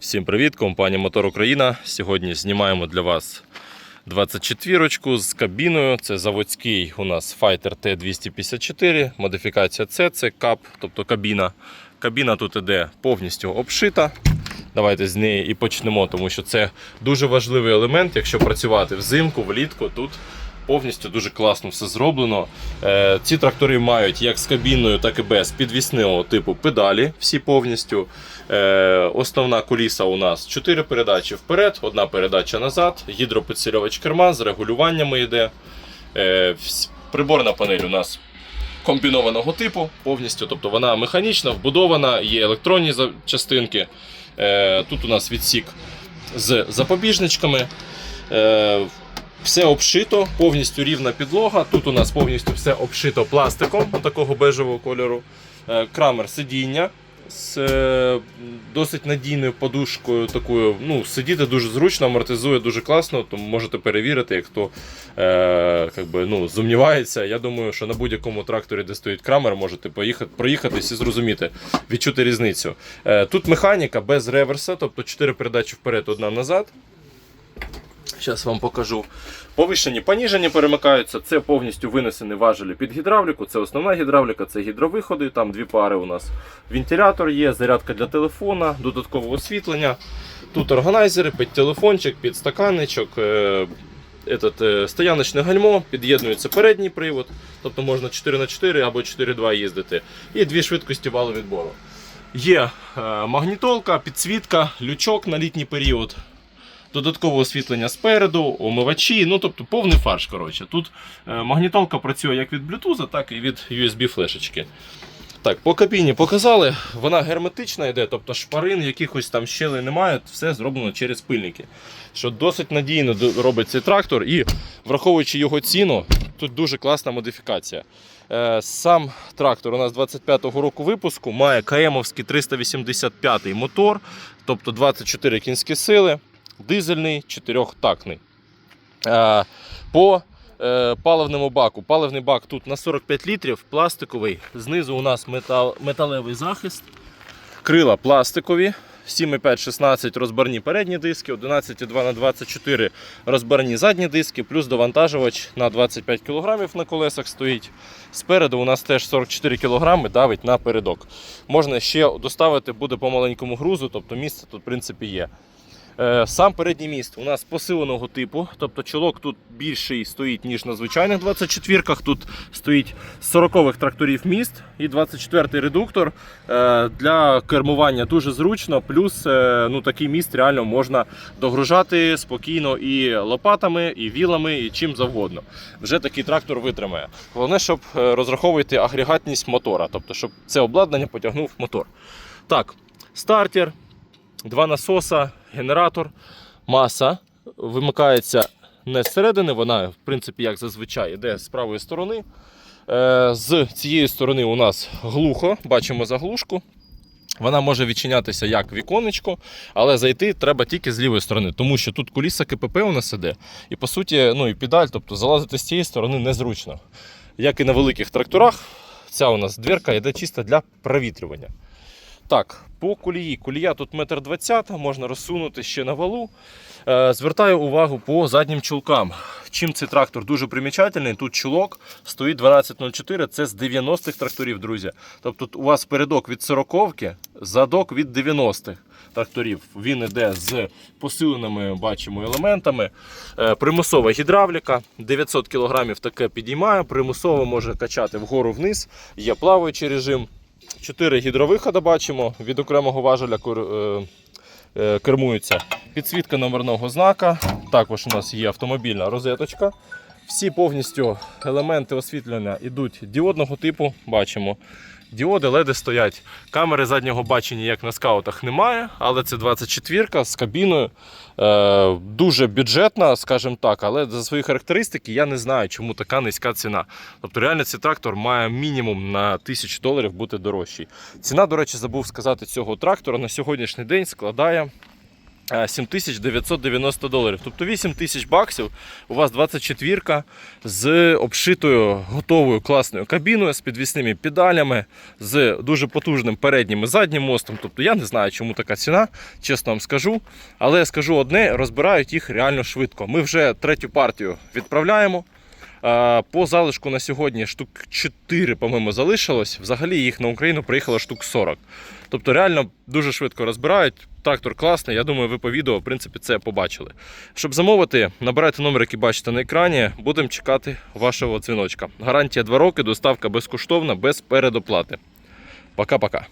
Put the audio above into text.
Всім привіт, компанія Мотор Україна. Сьогодні знімаємо для вас 24 з кабіною. Це заводський у нас Fighter T254, модифікація C, це кап, тобто кабіна. Кабіна тут іде повністю обшита. Давайте з неї і почнемо, тому що це дуже важливий елемент, якщо працювати взимку, влітку. Тут повністю дуже класно все зроблено. Е, ці трактори мають як з кабіною, так і без підвісного типу педалі, всі повністю. Е, основна куліса у нас 4 передачі вперед, одна передача назад, гідропідсилювач керма з регулюваннями йде. Е, приборна панель у нас комбінованого типу повністю, тобто вона механічна, вбудована, є електронні частинки. Тут у нас відсік з запобіжничками. Все обшито, повністю рівна підлога. Тут у нас повністю все обшито пластиком такого бежевого кольору. Е, Крамер сидіння з е, досить надійною подушкою. Такою, ну, сидіти дуже зручно, амортизує дуже класно, тому можете перевірити, як хто е, би, ну, сумнівається. Я думаю, що на будь-якому тракторі, де стоїть крамер, можете поїхати, проїхатись і зрозуміти, відчути різницю. Е, тут механіка без реверса, тобто 4 передачі вперед, одна назад. Зараз вам покажу. Повишені, поніжені перемикаються. Це повністю винесені важелі під гідравліку. Це основна гідравліка, це гідровиходи. Там дві пари у нас. Вентилятор є, зарядка для телефона, додаткове освітлення. Тут органайзери, під телефончик, під стаканничок. Е, Этот, е, стояночне гальмо, під'єднується передній привод, тобто можна 4х4 або 4х2 їздити. І дві швидкості валовідбору. Є е, магнітолка, підсвітка, лючок на літній період додаткове освітлення спереду, омивачі, ну тобто повний фарш. коротше. Тут е, магнітолка працює як від Bluetooth, так і від USB флешечки. Так, по кабіні показали, вона герметична йде, тобто шпарин, якихось там щелей немає, все зроблено через пильники. Що досить надійно робить цей трактор, і враховуючи його ціну, тут дуже класна модифікація. Е, Сам трактор у нас 25-го року випуску має КМовський 385 мотор, тобто 24 кінські сили дизельний, чотирьохтактний. Е, По е, паливному баку. Паливний бак тут на 45 літрів, пластиковий. Знизу у нас метал, металевий захист. Крила пластикові. 7,5-16 розбарні передні диски, 11,2 на 24 розбарні задні диски, плюс довантажувач на 25 кг на колесах стоїть. Спереду у нас теж 44 кг давить на передок. Можна ще доставити буде по маленькому грузу, тобто місце тут в принципі є. Е, Сам передній міст у нас посиленого типу, тобто чолок тут більший стоїть, ніж на звичайних 24-ках. Тут стоїть з 40-х тракторів міст і 24-й редуктор. Е, Для кермування дуже зручно, плюс е, ну, такий міст реально можна догружати спокійно і лопатами, і вілами, і чим завгодно. Вже такий трактор витримає. Головне, щоб розраховувати агрегатність мотора, тобто, щоб це обладнання потягнув мотор. Так, стартер, два насоса, генератор, маса вимикається не зсередини, вона, в принципі, як зазвичай, йде з правої сторони. Е, З цієї сторони у нас глухо, бачимо заглушку. Вона може відчинятися як віконечко, але зайти треба тільки з лівої сторони, тому що тут куліса КПП у нас іде. І по суті, ну і педаль, тобто залазити з цієї сторони незручно. Як і на великих тракторах, ця у нас дверка йде чисто для провітрювання. Так, по колії. Колія тут 1,20 м, можна розсунути ще на валу. Е, Звертаю увагу по заднім чулкам. Чим цей трактор дуже примічательний, тут чулок стоїть 1204, це з 90-х тракторів, друзі. Тобто у вас передок від 40-ки, задок від 90-х тракторів. Він іде з посиленими бачимо, елементами. Е, Примусова гідравліка, 900 кг таке підіймає, примусово може качати вгору-вниз, є плаваючий режим. Чотири гідровиходи бачимо від окремого важеля е, е, кермуються. Підсвітка номерного знака. Також у нас є автомобільна розеточка. Всі повністю елементи освітлення йдуть діодного типу. Бачимо. Діоди, леди стоять. Камери заднього бачення, як на скаутах, немає, але це 24-ка з кабіною. Е, дуже бюджетна, скажімо так, але за свої характеристики я не знаю, чому така низька ціна. Тобто, реально цей трактор має мінімум на 1000 доларів бути дорожчий. Ціна, до речі, забув сказати цього трактора на сьогоднішній день складає 7990 доларів. Тобто 8 тисяч баксів. У вас 24 з обшитою готовою класною кабіною, з підвісними педалями, з дуже потужним переднім і заднім мостом. Тобто я не знаю, чому така ціна, чесно вам скажу. Але скажу одне: розбирають їх реально швидко. Ми вже третю партію відправляємо. Е, По залишку на сьогодні штук 4, по-моєму, залишилось. Взагалі їх на Україну приїхало штук 40. Тобто реально дуже швидко розбирають. Трактор класний. Я думаю, ви по відео в принципі це побачили. Щоб замовити, набирайте номер, який бачите на екрані. Будемо чекати вашого дзвіночка. Гарантія 2 роки, доставка безкоштовна, без передоплати. Пока-пока.